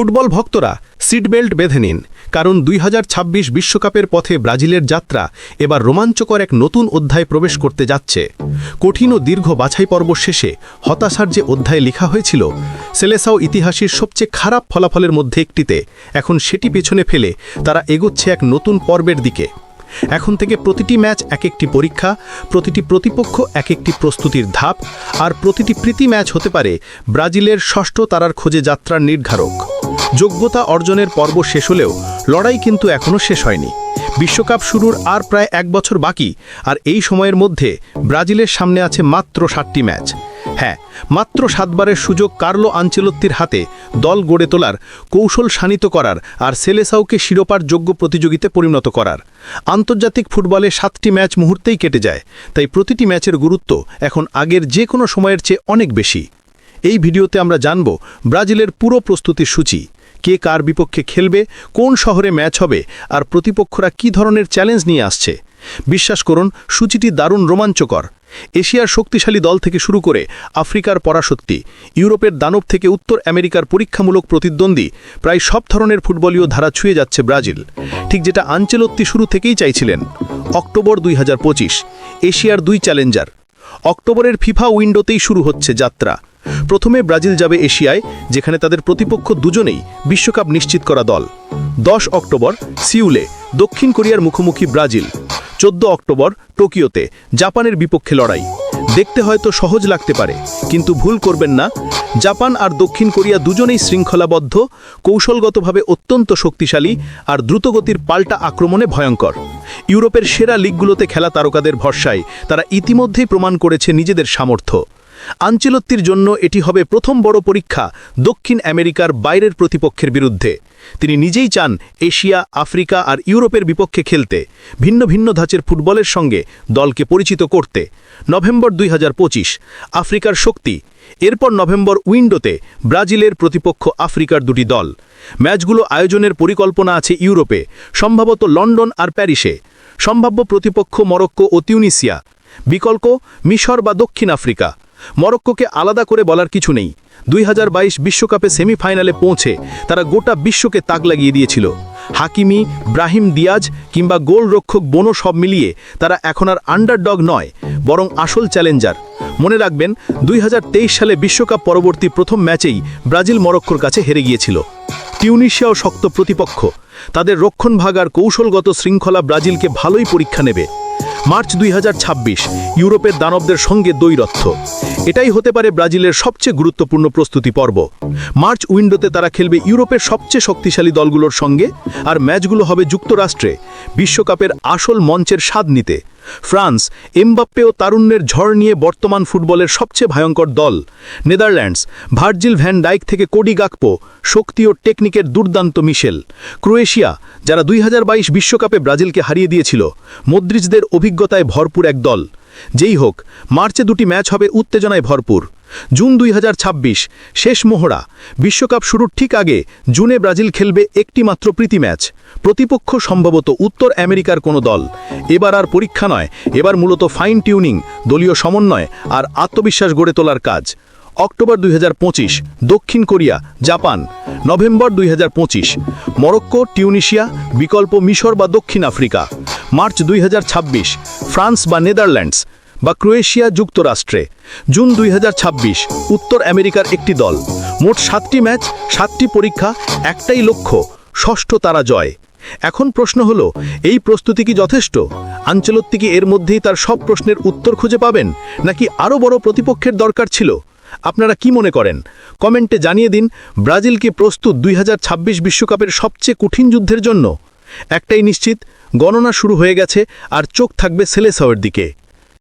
Football ভক্তরা seatbelt বেঁধে নিন, কারণ দুই বিশ্বকাপের পথে ব্রাজিলের যাত্রা এবার রোমাঞ্চকর এক নতুন অধ্যায় প্রবেশ করতে যাচ্ছে। কঠিন ও দীর্ঘ বাছাই পর্ব শেষে হতাশার যে অধ্যায় লেখা হয়েছিল, সেলেসাও ইতিহাসের সবচেয়ে খারাপ ফলাফলের মধ্যে একটিতে, এখন সেটি পেছনে ফেলে তারা এগোচ্ছে এক নতুন পর্বের দিকে। এখন থেকে প্রতিটি ম্যাচ এক একটি পরীক্ষা, প্রতিটি প্রতিপক্ষ এক একটি প্রস্তুতির ধাপ, আর প্রতিটি প্রীতি ম্যাচ হতে পারে ব্রাজিলের ষষ্ঠ তারার খোঁজে যাত্রার নির্ধারক। যোগ্যতা অর্জনের পর্ব শেষ হলেও লড়াই কিন্তু এখনও শেষ হয়নি। বিশ্বকাপ শুরুর আর প্রায় এক বছর বাকি, আর এই সময়ের মধ্যে ব্রাজিলের সামনে আছে মাত্র সাতটি ম্যাচ। হ্যাঁ মাত্র সাতবারের সুযোগ কার্লো আঞ্চেলত্তির হাতে দল গড়ে তোলার, কৌশল শানিত করার আর সেলেসাউকে শিরোপার যোগ্য প্রতিযোগিতায় পরিণত করার। আন্তর্জাতিক ফুটবলে সাতটি ম্যাচ মুহূর্তেই কেটে যায়, তাই প্রতিটি ম্যাচের গুরুত্ব এখন আগের যে কোনো সময়ের চেয়ে অনেক বেশি। এই ভিডিওতে আমরা জানব ব্রাজিলের পুরো প্রস্তুতির সূচি। কে কার বিপক্ষে খেলবে, কোন শহরে ম্যাচ হবে, আর প্রতিপক্ষরা কী ধরনের চ্যালেঞ্জ নিয়ে আসছে। বিশ্বাস করুন, সূচিটি দারুণ রোমাঞ্চকর। এশিয়ার শক্তিশালী দল থেকে শুরু করে আফ্রিকার পরাশক্তি, ইউরোপের দানব থেকে উত্তর আমেরিকার পরীক্ষামূলক প্রতিদ্বন্দ্বী, প্রায় সব ধরনের ফুটবলীয় ধারা ছুঁয়ে যাচ্ছে ব্রাজিল। ঠিক যেটা আঞ্চেলত্তি শুরু থেকেই চাইছিলেন। অক্টোবর দুই হাজার পঁচিশ, এশিয়ার দুই চ্যালেঞ্জার। অক্টোবরের ফিফা উইন্ডোতেই শুরু হচ্ছে যাত্রা। প্রথমে ব্রাজিল যাবে এশিয়ায়, যেখানে তাদের প্রতিপক্ষ দুজনেই বিশ্বকাপ নিশ্চিত করা দল। দশ অক্টোবর, সিউলে, দক্ষিণ কোরিয়ার মুখোমুখি ব্রাজিল। চোদ্দ অক্টোবর, টোকিওতে, জাপানের বিপক্ষে লড়াই। দেখতে হয়তো সহজ লাগতে পারে, কিন্তু ভুল করবেন না। জাপান আর দক্ষিণ কোরিয়া দুজনেই শৃঙ্খলাবদ্ধ, কৌশলগতভাবে অত্যন্ত শক্তিশালী আর দ্রুতগতির পাল্টা আক্রমণে ভয়ঙ্কর। ইউরোপের সেরা লিগগুলোতে খেলা তারকাদের ভরসায় তারা ইতিমধ্যেই প্রমাণ করেছে নিজেদের সামর্থ্য। আঞ্চলত্তির জন্য এটি হবে প্রথম বড় পরীক্ষা দক্ষিণ আমেরিকার বাইরের প্রতিপক্ষের বিরুদ্ধে। তিনি নিজেই চান এশিয়া, আফ্রিকা আর ইউরোপের বিপক্ষে খেলতে, ভিন্ন ভিন্ন ধাঁচের ফুটবলের সঙ্গে দলকে পরিচিত করতে। নভেম্বর দুই হাজার পঁচিশ, আফ্রিকার শক্তি। এরপর নভেম্বর উইন্ডোতে ব্রাজিলের প্রতিপক্ষ আফ্রিকার দুটি দল। ম্যাচগুলো আয়োজনের পরিকল্পনা আছে ইউরোপে, সম্ভবত লন্ডন আর প্যারিসে। সম্ভাব্য প্রতিপক্ষ মরক্কো ও তিউনিসিয়া। বিকল্প মিশর বা দক্ষিণ আফ্রিকা। মরক্কোকে আলাদা করে বলার কিছু নেই। দুই হাজার বাইশ বিশ্বকাপে সেমিফাইনালে পৌঁছে তারা গোটা বিশ্বকে তাক লাগিয়ে দিয়েছিল। হাকিমি ব্রাহিম দিয়াজ কিংবা গোলরক্ষক বনো সব মিলিয়ে তারা এখন আর আন্ডারডগ নয়, বরং আসল চ্যালেঞ্জার মনে রাখবেন, দুই হাজার তেইশ সালে বিশ্বকাপ পরবর্তী প্রথম ম্যাচেই ব্রাজিল মরক্কোর কাছে হেরে গিয়েছিল। টিউনিশিয়াও শক্ত প্রতিপক্ষ। তাদের রক্ষণভাগ আর কৌশলগত শৃঙ্খলা ব্রাজিলকে ভালোই পরীক্ষা নেবে। মার্চ দুই হাজার ছাব্বিশ, ইউরোপের দানবদের সঙ্গে দৈরথ্য এটাই হতে পারে ব্রাজিলের সবচেয়ে গুরুত্বপূর্ণ প্রস্তুতি পর্ব। মার্চ উইন্ডোতে তারা খেলবে ইউরোপের সবচেয়ে শক্তিশালী দলগুলোর সঙ্গে, আর ম্যাচগুলো হবে যুক্তরাষ্ট্রে, বিশ্বকাপের আসল মঞ্চের স্বাদ নিতে। ফ্রান্স এমবাপ্পে ও তারুণ্যের ঝড় নিয়ে বর্তমান ফুটবলের সবচেয়ে ভয়ঙ্কর দল। নেদারল্যান্ডস, ভার্জিল ভ্যান ডাইক থেকে কোডি গাকপো, শক্তি ও টেকনিকের দুর্দান্ত মিশেল। ক্রোয়েশিয়া, যারা দুই বিশ্বকাপে ব্রাজিলকে হারিয়ে দিয়েছিল মদ্রিজদের অভিজ্ঞতায় ভরপুর এক দল। যেই হোক, মার্চে দুটি ম্যাচ হবে উত্তেজনায় ভরপুর। জুন দুই হাজার ছাব্বিশ, শেষ মোহরা। বিশ্বকাপ শুরুর ঠিক আগে জুনে ব্রাজিল খেলবে একটি মাত্র প্রীতি ম্যাচ। প্রতিপক্ষ সম্ভবত উত্তর আমেরিকার কোনো দল। এবার আর পরীক্ষা নয়, এবার মূলত ফাইন টিউনিং দলীয় সমন্বয় আর আত্মবিশ্বাস গড়ে তোলার কাজ। অক্টোবর দুই হাজার পঁচিশ, দক্ষিণ কোরিয়া, জাপান। নভেম্বর দুই হাজার পঁচিশ, মরক্কো, টিউনিশিয়া, বিকল্প মিশর বা দক্ষিণ আফ্রিকা। মার্চ দুই হাজার ছাব্বিশ, ফ্রান্স বা নেদারল্যান্ডস বা ক্রোয়েশিয়া যুক্তরাষ্ট্রে। জুন দুই হাজার ছাব্বিশ, উত্তর আমেরিকার একটি দল। মোট সাতটি ম্যাচ, সাতটি পরীক্ষা, একটাই লক্ষ্য, ষষ্ঠ তারা জয়। এখন প্রশ্ন হলো, এই প্রস্তুতি কি যথেষ্ট? আঞ্চলত্তি কি এর মধ্যেই তার সব প্রশ্নের উত্তর খুঁজে পাবেন? নাকি আরও বড় প্রতিপক্ষের দরকার ছিল? আপনারা কি মনে করেন? কমেন্টে জানিয়ে দিন ব্রাজিলকে প্রস্তুত দুই বিশ্বকাপের সবচেয়ে কঠিন যুদ্ধের জন্য? একটাই নিশ্চিত, গণনা শুরু হয়ে গেছে আর চোখ থাকবে সেলেসাওয়ের দিকে।